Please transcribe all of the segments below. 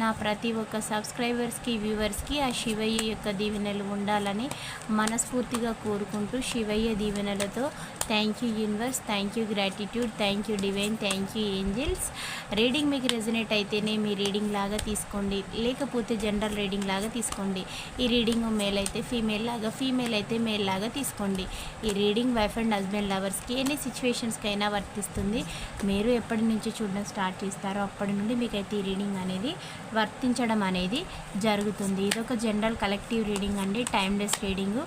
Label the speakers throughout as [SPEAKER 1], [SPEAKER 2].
[SPEAKER 1] నా ప్రతి ఒక్క సబ్స్క్రైబర్స్కి వ్యూవర్స్కి ఆ శివయ్య యొక్క దీవెనలు ఉండాలని మనస్ఫూర్తిగా కోరుకుంటూ శివయ్య దీవెనలతో thank you universe thank you gratitude thank you divine thank you angels reading మీకు రెజనేట్ అయితేనే మీ రీడింగ్ లాగా తీసుకోండి. లేకపోతే జనరల్ రీడింగ్ లాగా తీసుకోండి. ఈ రీడింగ్ మేల్ అయితే ఫీమేల్ లాగా ఫీమేల్ అయితే మేల్ లాగా తీసుకోండి. ఈ రీడింగ్ వైఫ్ అండ్ హస్బెండ్ లవర్స్కి ఎన్ని సిచ్యువేషన్స్కైనా వర్తిస్తుంది. మీరు ఎప్పటి నుంచి చూడడం స్టార్ట్ చేస్తారో అప్పటి నుండి మీకైతే ఈ రీడింగ్ అనేది వర్తించడం అనేది జరుగుతుంది. ఇది ఒక జనరల్ కలెక్టివ్ రీడింగ్ అండి టైమ్లెస్ రీడింగ్.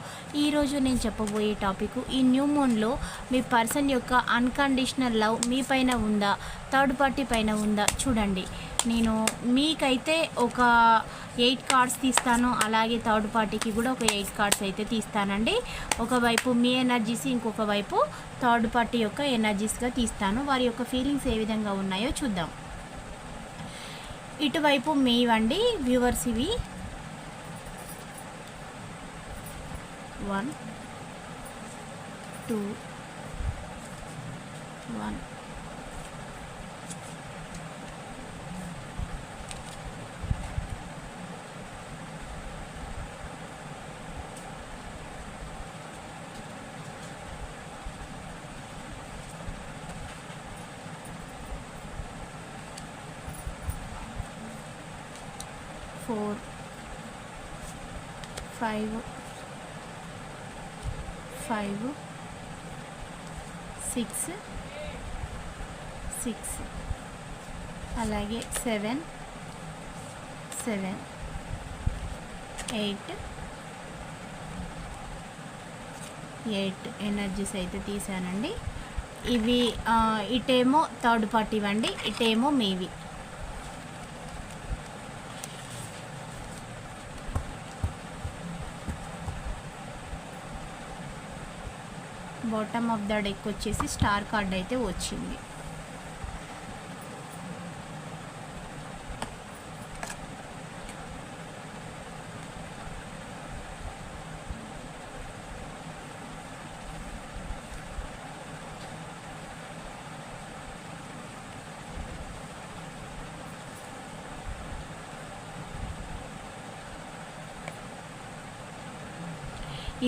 [SPEAKER 1] ఈరోజు నేను చెప్పబోయే టాపిక్ ఈ న్యూ మూన్లో మీ పర్సన్ యొక్క అన్కండిషనల్ లవ్ మీ పైన ఉందా? థర్డ్ పార్టీ పైన ఉందా? చూడండి. నేను మీకైతే ఒక ఎయిట్ కార్డ్స్ తీస్తాను. అలాగే థర్డ్ పార్టీకి కూడా ఒక ఎయిట్ కార్డ్స్ అయితే తీస్తానండి. ఒకవైపు మీ ఎనర్జీస్ ఇంకొక వైపు థర్డ్ పార్టీ యొక్క ఎనర్జీస్గా తీస్తాను. వారి యొక్క ఫీలింగ్స్ ఏ విధంగా ఉన్నాయో చూద్దాం. ఇటువైపు మీవండి వ్యూవర్స్ ఇవి. One two one. Five. Five. Six. Six. అలాగే seven. Seven. Eight. Eight energies అయితే తీసానండి ఇవి ఇటేమో థర్డ్ పార్టీ ఇవ్వండి ఇటేమో మీవి. బాటమ్ ఆఫ్ ద డెక్ వచ్చేసి స్టార్ కార్డ్ అయితే వచ్చింది.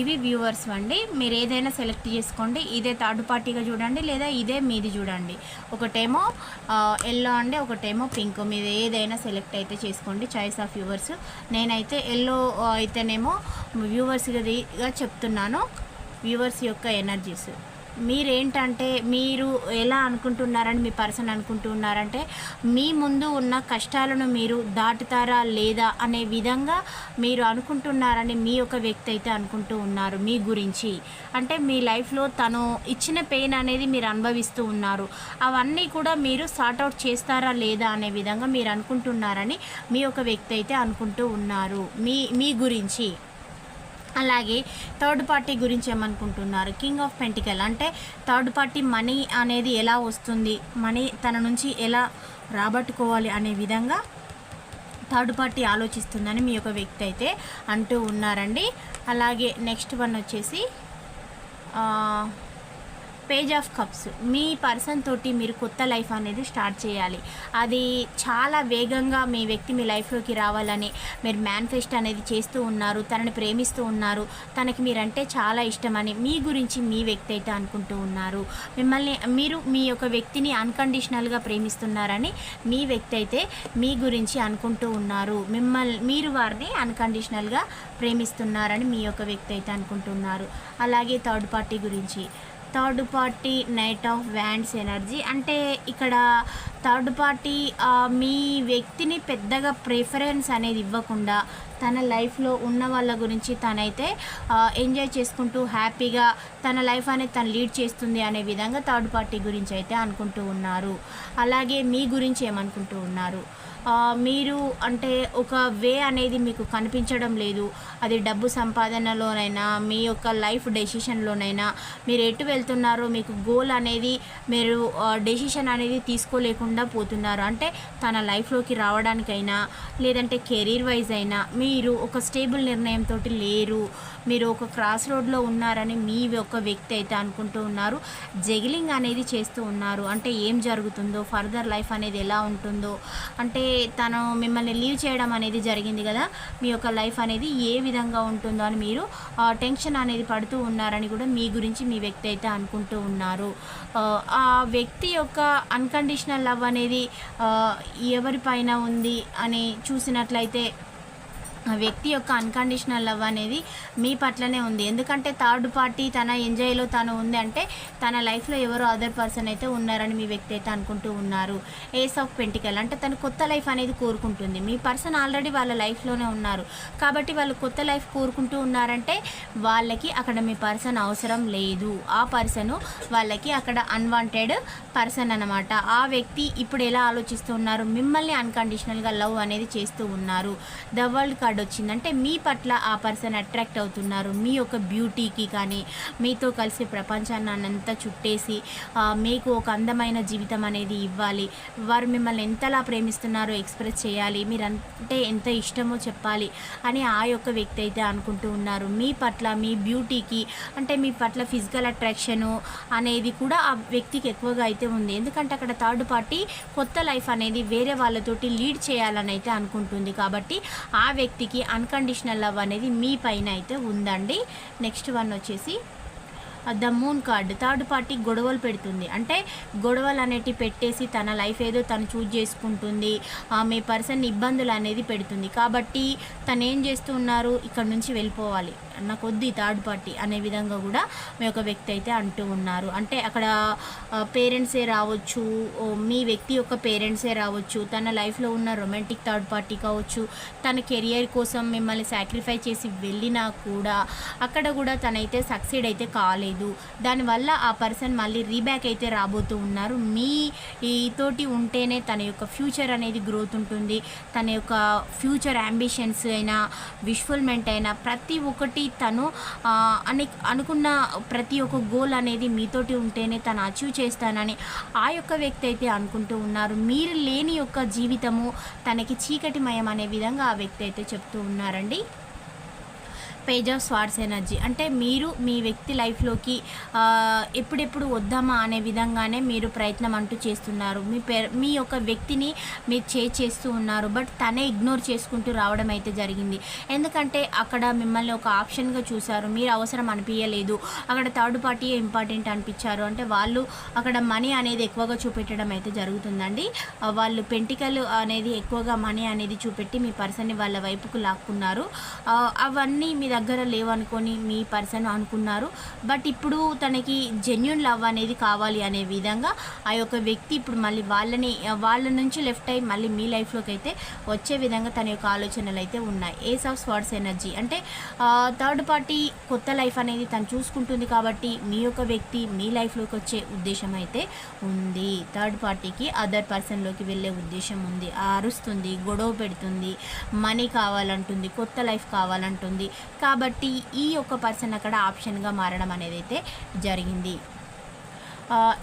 [SPEAKER 1] ఇవి వ్యూవర్స్ అండి మీరు ఏదైనా సెలెక్ట్ చేసుకోండి ఇదే థర్డ్ పార్టీగా చూడండి లేదా ఇదే మీది చూడండి. ఒకటేమో ఎల్లో అండి ఒకటేమో పింక్ మీరు ఏదైనా సెలెక్ట్ అయితే చేసుకోండి చాయిస్ ఆఫ్ వ్యూవర్స్ నేనైతే ఎల్లో అయితేనేమో వ్యూవర్స్గా చెప్తున్నాను. వ్యూవర్స్ యొక్క ఎనర్జీస్ మీరేంటంటే మీరు ఎలా అనుకుంటున్నారని మీ పర్సన్ అనుకుంటున్నారంటే మీ ముందు ఉన్న కష్టాలను మీరు దాటుతారా లేదా అనే విధంగా మీరు అనుకుంటున్నారని మీ యొక్క వ్యక్తి అయితే అనుకుంటూ ఉన్నారు మీ గురించి. అంటే మీ లైఫ్లో తను ఇచ్చిన పెయిన్ అనేది మీరు అనుభవిస్తూ ఉన్నారు. అవన్నీ కూడా మీరు సార్ట్అవుట్ చేస్తారా లేదా అనే విధంగా మీరు అనుకుంటున్నారని మీ యొక్క వ్యక్తి అయితే అనుకుంటూ ఉన్నారు. మీ మీ గురించి. అలాగే థర్డ్ పార్టీ గురించి ఏమనుకుంటున్నారు? కింగ్ ఆఫ్ పెంటికల్ అంటే థర్డ్ పార్టీ మనీ అనేది ఎలా వస్తుంది? మనీ తన నుంచి ఎలా రాబట్టుకోవాలి అనే విధంగా థర్డ్ పార్టీ ఆలోచిస్తుందని మీ యొక్క వ్యక్తి అయితే అంటూ ఉన్నారండి. అలాగే నెక్స్ట్ వన్ వచ్చేసి పేజ్ ఆఫ్ కప్స్ మీ పర్సన్ తోటి మీరు కొత్త లైఫ్ అనేది స్టార్ట్ చేయాలి. అది చాలా వేగంగా మీ వ్యక్తి మీ లైఫ్లోకి రావాలని మీరు మేనిఫెస్ట్ అనేది చేస్తూ ఉన్నారు తనని ప్రేమిస్తూ ఉన్నారు. తనకి మీరంటే చాలా ఇష్టమని మీ గురించి మీ వ్యక్తి అయితే అనుకుంటూ ఉన్నారు. మిమ్మల్ని మీరు మీ యొక్క వ్యక్తిని అన్కండిషనల్గా ప్రేమిస్తున్నారని మీ వ్యక్తి అయితే మీ గురించి అనుకుంటూ ఉన్నారు. మిమ్మల్ని మీరు వారిని అన్కండిషనల్గా ప్రేమిస్తున్నారని మీ యొక్క వ్యక్తి అయితే అనుకుంటున్నారు. అలాగే థర్డ్ పార్టీ గురించి. Third party knight of wands energy అంటే ఇక్కడ థర్డ్ పార్టీ మీ వ్యక్తిని పెద్దగా ప్రిఫరెన్స్ అనేది ఇవ్వకుండా తన లైఫ్లో ఉన్న వాళ్ళ గురించి తనైతే ఎంజాయ్ చేసుకుంటూ హ్యాపీగా తన లైఫ్ అనేది తను లీడ్ చేస్తుంది అనే విధంగా థర్డ్ పార్టీ గురించి అయితే అనుకుంటూ ఉన్నారు. అలాగే మీ గురించి ఏమనుకుంటూ ఉన్నారు? మీరు అంటే ఒక వే అనేది మీకు కనిపించడం లేదు. అది డబ్బు సంపాదనలోనైనా మీ యొక్క లైఫ్ డెసిషన్లోనైనా మీరు ఎటు వెళ్తున్నారో మీకు గోల్ అనేది మీరు డెసిషన్ అనేది తీసుకోలేకుండా పోతున్నారు. అంటే తన లైఫ్లోకి రావడానికైనా లేదంటే కెరీర్ వైజ్ అయినా మీరు ఒక స్టేబుల్ నిర్ణయంతో లేరు. మీరు ఒక క్రాస్ రోడ్లో ఉన్నారని మీ ఒక వ్యక్తి అయితే అనుకుంటూ ఉన్నారు. జగిలింగ్ అనేది చేస్తూ ఉన్నారు. అంటే ఏం జరుగుతుందో ఫర్దర్ లైఫ్ అనేది ఎలా ఉంటుందో అంటే తను మిమ్మల్ని లీవ్ చేయడం అనేది జరిగింది కదా మీ యొక్క లైఫ్ అనేది ఏ విధంగా ఉంటుందో అని మీరు టెన్షన్ అనేది పడుతూ ఉన్నారని కూడా మీ గురించి మీ వ్యక్తి అయితే అనుకుంటూ ఉన్నారు. ఆ, వ్యక్తి యొక్క అన్కండిషనల్ లవ్ అనేది ఎవరిపైన ఉంది అని చూసినట్లయితే వ్యక్తి యొక్క అన్కండిషనల్ లవ్ అనేది మీ పట్లనే ఉంది. ఎందుకంటే థర్డ్ పార్టీ తన ఎంజాయ్లో తను ఉంది అంటే తన లైఫ్లో ఎవరో అదర్ పర్సన్ అయితే ఉన్నారని మీ వ్యక్తి అయితే అనుకుంటూ ఉన్నారు. ఏస్ ఆఫ్ పెంటికల్ అంటే తను కొత్త లైఫ్ అనేది కోరుకుంటుంది. మీ పర్సన్ ఆల్రెడీ వాళ్ళ లైఫ్లోనే ఉన్నారు. కాబట్టి వాళ్ళు కొత్త లైఫ్ కోరుకుంటూ ఉన్నారంటే వాళ్ళకి అక్కడ మీ పర్సన్ అవసరం లేదు. ఆ పర్సన్ వాళ్ళకి అక్కడ అన్వాంటెడ్ పర్సన్ అన్నమాట. ఆ వ్యక్తి ఇప్పుడు ఎలా ఆలోచిస్తూ ఉన్నారు? మిమ్మల్ని అన్కండిషనల్గా లవ్ అనేది చేస్తూ ఉన్నారు. ద వరల్డ్ కార్డ్ వచ్చింది అంటే మీ పట్ల ఆ పర్సన్ అట్రాక్ట్ అవుతున్నారు. మీ యొక్క బ్యూటీకి కానీ మీతో కలిసి ప్రపంచాన్ని అంతా చుట్టేసి మీకు ఒక అందమైన జీవితం అనేది ఇవ్వాలి. వారు మిమ్మల్ని ఎంతలా ప్రేమిస్తున్నారో ఎక్స్ప్రెస్ చేయాలి. మీరంటే ఎంత ఇష్టమో చెప్పాలి అని ఆ యొక్క వ్యక్తి అయితే అనుకుంటూ ఉన్నారు. మీ పట్ల మీ బ్యూటీకి అంటే మీ పట్ల ఫిజికల్ అట్రాక్షను అనేది కూడా ఆ వ్యక్తికి ఎక్కువగా అయితే ఉంది. ఎందుకంటే అక్కడ థర్డ్ పార్టీ కొత్త లైఫ్ అనేది వేరే వాళ్ళతోటి లీడ్ చేయాలని అయితే అనుకుంటుంది. కాబట్టి ఆ వ్యక్తి వ్యక్తికి అన్కండిషనల్ లవ్ అనేది మీ పైన అయితే ఉందండి. నెక్స్ట్ వన్ వచ్చేసి the moon card. Third party గొడవలు పెడుతుంది. అంటే గొడవలు అనేటివి పెట్టేసి తన లైఫ్ ఏదో తను చూజ్ చేసుకుంటుంది. ఆ, పర్సన్ ఇబ్బందులు అనేది పెడుతుంది. కాబట్టి తను ఏం చేస్తున్నారు ఇక్కడ నుంచి వెళ్ళిపోవాలి. నా కొద్ది థర్డ్ పార్టీ అనే విధంగా కూడా మీ యొక్క వ్యక్తి అయితే అంటూ ఉన్నారు. అంటే అక్కడ పేరెంట్సే రావచ్చు. మీ వ్యక్తి యొక్క పేరెంట్సే రావచ్చు. తన లైఫ్లో ఉన్న రొమాంటిక్ థర్డ్ పార్టీ కావచ్చు. తన కెరియర్ కోసం మిమ్మల్ని సాక్రిఫై చేసి వెళ్ళినా కూడా అక్కడ కూడా తనైతే సక్సీడ్ అయితే కాలేదు. దానివల్ల ఆ పర్సన్ మళ్ళీ రీబ్యాక్ అయితే రాబోతూ ఉన్నారు. మీ ఈతోటి తోటి ఉంటేనే తన యొక్క ఫ్యూచర్ అనేది గ్రోత్ ఉంటుంది. తన యొక్క ఫ్యూచర్ అంబిషన్స్ అయినా విష్ఫుల్మెంట్ అయినా ప్రతి ఒక్కటి తను అని అనుకున్న ప్రతి ఒక్క గోల్ అనేది మీతోటి ఉంటేనే తను అచీవ్ చేస్తానని ఆ యొక్క వ్యక్తి అయితే అనుకుంటూ ఉన్నారు. మీరు లేని యొక్క జీవితము తనకి చీకటిమయం అనే విధంగా ఆ వ్యక్తి అయితే చెప్తూ ఉన్నారండి. Page of swords energy. అంటే మీరు మీ వ్యక్తి లైఫ్లోకి ఎప్పుడెప్పుడు వద్దామా అనే విధంగానే మీరు ప్రయత్నం అంటూ చేస్తున్నారు. మీ పే మీ యొక్క వ్యక్తిని మీరు చే చేస్తూ ఉన్నారు బట్ తనే ఇగ్నోర్ చేసుకుంటూ రావడం అయితే జరిగింది. ఎందుకంటే అక్కడ మిమ్మల్ని ఒక ఆప్షన్గా చూశారు. మీరు అవసరం అనిపించలేదు అక్కడ థర్డ్ పార్టీ ఇంపార్టెంట్ అనిపించారు? అంటే వాళ్ళు అక్కడ మనీ అనేది ఎక్కువగా చూపెట్టడం అయితే జరుగుతుందండి. వాళ్ళు పెంటికలు అనేది ఎక్కువగా మనీ అనేది చూపెట్టి మీ పర్సన్ని వాళ్ళ వైపుకు లాక్కున్నారు. అవన్నీ మీద దగ్గర లేవనుకొని మీ పర్సన్ అనుకున్నారు. బట్ ఇప్పుడు తనకి జెన్యున్ లవ్ అనేది కావాలి అనే విధంగా ఆ యొక్క వ్యక్తి ఇప్పుడు మళ్ళీ వాళ్ళని వాళ్ళ నుంచి లెఫ్ట్ అయ్యి మళ్ళీ మీ లైఫ్లోకి అయితే వచ్చే విధంగా తన యొక్క ఆలోచనలు అయితే ఉన్నాయి. ఏస్ ఆఫ్ స్వార్డ్స్ ఎనర్జీ అంటే థర్డ్ పార్టీ కొత్త లైఫ్ అనేది తను చూసుకుంటుంది కాబట్టి మీ యొక్క వ్యక్తి మీ లైఫ్లోకి వచ్చే ఉద్దేశం అయితే ఉంది. థర్డ్ పార్టీకి అదర్ పర్సన్లోకి వెళ్ళే ఉద్దేశం ఉంది. అరుస్తుంది గొడవ పెడుతుంది మనీ కావాలంటుంది కొత్త లైఫ్ కావాలంటుంది. కాబట్టి ఈ యొక్క పర్సన్ అక్కడ ఆప్షన్గా మారడం అనేది అయితే జరిగింది.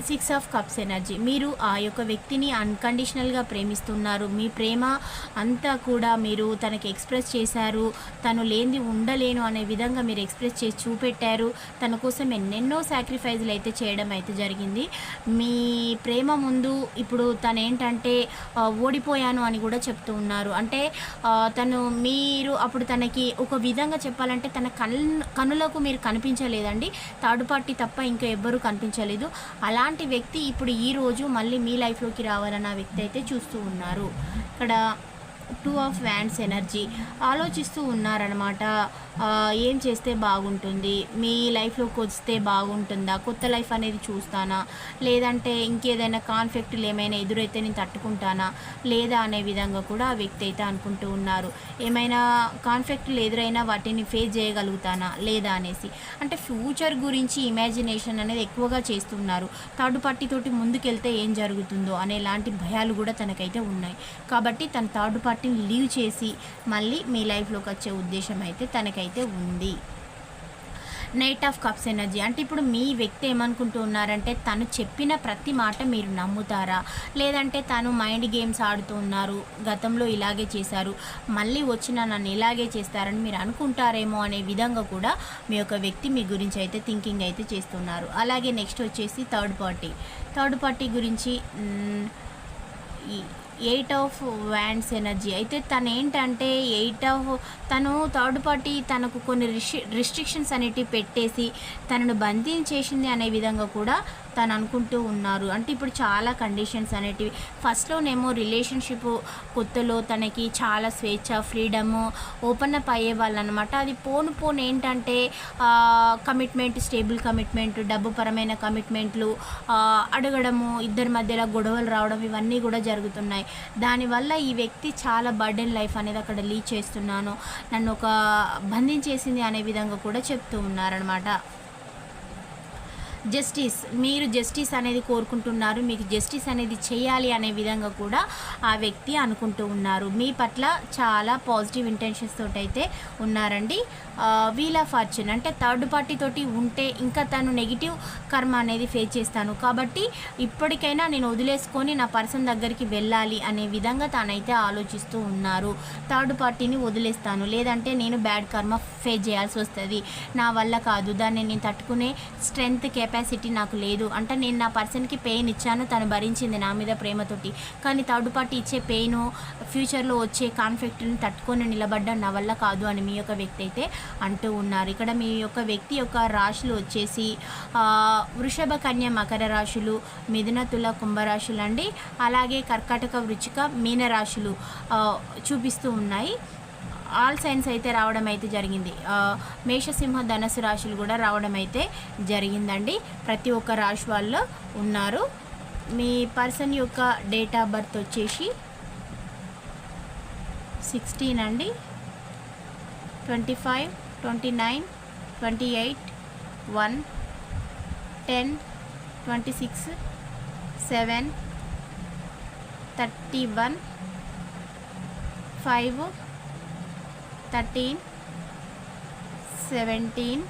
[SPEAKER 1] సిక్స్ ఆఫ్ కప్స్ ఎనర్జీ మీరు ఆ యొక్క వ్యక్తిని అన్కండిషనల్గా ప్రేమిస్తున్నారు. మీ ప్రేమ అంతా కూడా మీరు తనకి ఎక్స్ప్రెస్ చేశారు. తను లేనిది ఉండలేను అనే విధంగా మీరు ఎక్స్ప్రెస్ చేసి చూపెట్టారు. తన కోసం ఎన్నెన్నో సాక్రిఫైజులు అయితే చేయడం అయితే జరిగింది. మీ ప్రేమ ముందు ఇప్పుడు తను ఏంటంటే ఓడిపోయాను అని కూడా చెప్తూ ఉన్నారు. అంటే తను మీరు అప్పుడు తనకి ఒక విధంగా చెప్పాలంటే తన కన్ కనులకు మీరు కనిపించలేదండి. థర్డ్ పార్టీ తప్ప ఇంకా ఎవ్వరూ కనిపించలేదు. అలాంటి వ్యక్తి ఇప్పుడు ఈరోజు మళ్ళీ మీ లైఫ్లోకి రావాలన్న వ్యక్తి అయితే చూస్తూ ఉన్నారు. ఇక్కడ టూ ఆఫ్ వ్యాండ్స్ ఎనర్జీ ఆలోచిస్తూ ఉన్నారనమాట ఏం చేస్తే బాగుంటుంది? మీ లైఫ్లోకి వస్తే బాగుంటుందా? కొత్త లైఫ్ అనేది చూస్తానా? లేదంటే ఇంకేదైనా కాన్ఫ్లిక్ట్లు ఏమైనా ఎదురైతే నేను తట్టుకుంటానా? లేదా అనే విధంగా కూడా ఆ వ్యక్తి అయితే అనుకుంటూ ఉన్నారు. ఏమైనా కాన్ఫ్లిక్ట్లు ఎదురైనా వాటిని ఫేస్ చేయగలుగుతానా? లేదా అనేసి. అంటే ఫ్యూచర్ గురించి ఇమాజినేషన్ అనేది ఎక్కువగా చేస్తున్నారు. థర్డ్ పార్టీతోటి ముందుకెళ్తే ఏం జరుగుతుందో అనే లాంటి భయాలు కూడా తనకైతే ఉన్నాయి. కాబట్టి తన థర్డ్ పార్టీ పార్టీని లీవ్ చేసి మళ్ళీ మీ లైఫ్లోకి వచ్చే ఉద్దేశం అయితే తనకైతే ఉంది. నైట్ ఆఫ్ కప్స్ ఎనర్జీ అంటే ఇప్పుడు మీ వ్యక్తి ఏమనుకుంటూ ఉన్నారంటే తను చెప్పిన ప్రతి మాట మీరు నమ్ముతారా? లేదంటే తను మైండ్ గేమ్స్ ఆడుతూ ఉన్నారు గతంలో ఇలాగే చేశారు మళ్ళీ వచ్చిన నన్ను ఇలాగే చేస్తారని మీరు అనుకుంటారేమో అనే విధంగా కూడా మీ యొక్క వ్యక్తి మీ గురించి అయితే థింకింగ్ అయితే చేస్తున్నారు. అలాగే నెక్స్ట్ వచ్చేసి థర్డ్ పార్టీ థర్డ్ పార్టీ గురించి ఈ ఎయిట్ ఆఫ్ వ్యాండ్స్ ఎనర్జీ అయితే తను ఏంటంటే ఎయిట్ ఆఫ్ తను థర్డ్ పార్టీ తనకు కొన్ని రిస్ట్రిక్షన్స్ అనేటివి పెట్టేసి తనను బంధించేసింది అనే విధంగా కూడా తను అనుకుంటూ ఉన్నారు. అంటే ఇప్పుడు చాలా కండిషన్స్ అనేటివి. ఫస్ట్లోనేమో రిలేషన్షిప్ కొత్తలో తనకి చాలా స్వేచ్ఛ ఫ్రీడము ఓపెన్ అప్ అయ్యే వాళ్ళు అనమాట అది పోను పోను ఏంటంటే కమిట్మెంట్ స్టేబుల్ కమిట్మెంట్ డబ్బు పరమైన కమిట్మెంట్లు అడగడము ఇద్దరి మధ్యలో గొడవలు రావడం ఇవన్నీ కూడా జరుగుతున్నాయి. దానివల్ల ఈ వ్యక్తి చాలా బర్డెన్ లైఫ్ అనేది అక్కడ లీడ్ చేస్తున్నాను. నన్ను ఒక బంధించేసింది అనే విధంగా కూడా చెప్తూ ఉన్నారనమాట. జస్టిస్ మీరు జస్టిస్ అనేది కోరుకుంటున్నారు మీకు జస్టిస్ అనేది చేయాలి అనే విధంగా కూడా ఆ వ్యక్తి అనుకుంటూ ఉన్నారు. మీ పట్ల చాలా పాజిటివ్ ఇంటెన్షన్స్ తోటి అయితే ఉన్నారండి వీల్ ఆఫ్ ఫార్చ్యూన్ అంటే థర్డ్ పార్టీ తోటి ఉంటే ఇంకా తను నెగిటివ్ కర్మ అనేది ఫేస్ చేస్తాను. కాబట్టి ఇప్పటికైనా నేను వదిలేసుకొని నా పర్సన్ దగ్గరికి వెళ్ళాలి అనే విధంగా తానైతే ఆలోచిస్తూ ఉన్నారు. థర్డ్ పార్టీని వదిలేస్తాను. లేదంటే నేను బ్యాడ్ కర్మ ఫేస్ చేయాల్సి వస్తుంది. నా వల్ల కాదు. దాన్ని నేను తట్టుకునే స్ట్రెంగ్త్ కెపాసిటీ కెపాసిటీ నాకు లేదు. అంటే నేను నా పర్సన్కి పెయిన్ ఇచ్చాను తను భరించింది నా మీద ప్రేమతోటి. కానీ థర్డ్ పార్టీ ఇచ్చే పెయిన్ ఫ్యూచర్లో వచ్చే కాన్ఫ్లిక్ట్ని తట్టుకొని నిలబడ్డం నా వల్ల కాదు అని మీ యొక్క వ్యక్తి అయితే అంటూ ఉన్నారు. ఇక్కడ మీ యొక్క వ్యక్తి యొక్క రాశులు వచ్చేసి వృషభ కన్య మకర రాశులు మిథున తుల కుంభరాశులు అండి. అలాగే కర్కాటక వృచ్చిక మీన రాశులు చూపిస్తూ ఉన్నాయి. ఆల్ సైన్స్ అయితే రావడం అయితే జరిగింది మేషసింహ ధనస్సు రాశులు కూడా రావడం అయితే జరిగిందండి. ప్రతి ఒక్క రాశి వాళ్ళు ఉన్నారు. మీ పర్సన్ యొక్క డేట్ ఆఫ్ బర్త్ వచ్చేసి సిక్స్టీన్ అండి. Twenty five twenty nine twenty eight one ten twenty six seven thirty one five thirteen seventeen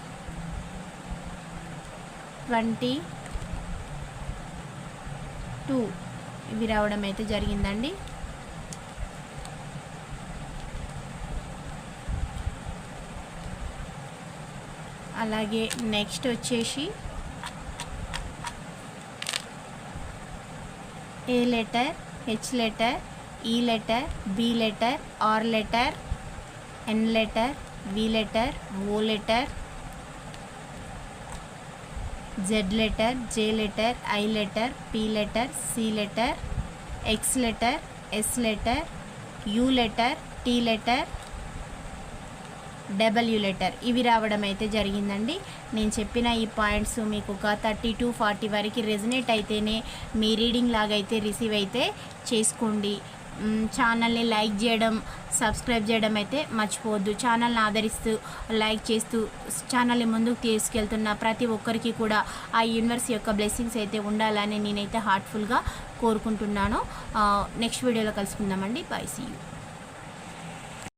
[SPEAKER 1] twenty two ఇవి రావడం అయితే జరిగిందండి. అలాగే నెక్స్ట్ వచ్చేసి A letter H letter E letter B letter R letter N letter V letter O letter Z letter J letter I letter P letter C letter X letter S letter U letter T letter W letter ఇవి రావడం అయితే జరిగిందండి. నేను చెప్పిన ఈ points మీకు ఒక thirty to forty వరకు రెజినేట్ అయితేనే మీ రీడింగ్ లాగా అయితే రిసీవ్ అయితే చేసుకోండి. ఛానల్ని లైక్ చేయడం సబ్స్క్రైబ్ చేయడం అయితే మర్చిపోవద్దు. ఛానల్ని ఆదరిస్తూ లైక్ చేస్తూ ఛానల్ని ముందుకు తీసుకెళ్తున్న ప్రతి ఒక్కరికి కూడా ఆ యూనివర్స్ యొక్క బ్లెస్సింగ్స్ అయితే ఉండాలని నేనైతే హార్ట్ఫుల్గా కోరుకుంటున్నాను. నెక్స్ట్ వీడియోలో కలుసుకుందామండి. Bye see you.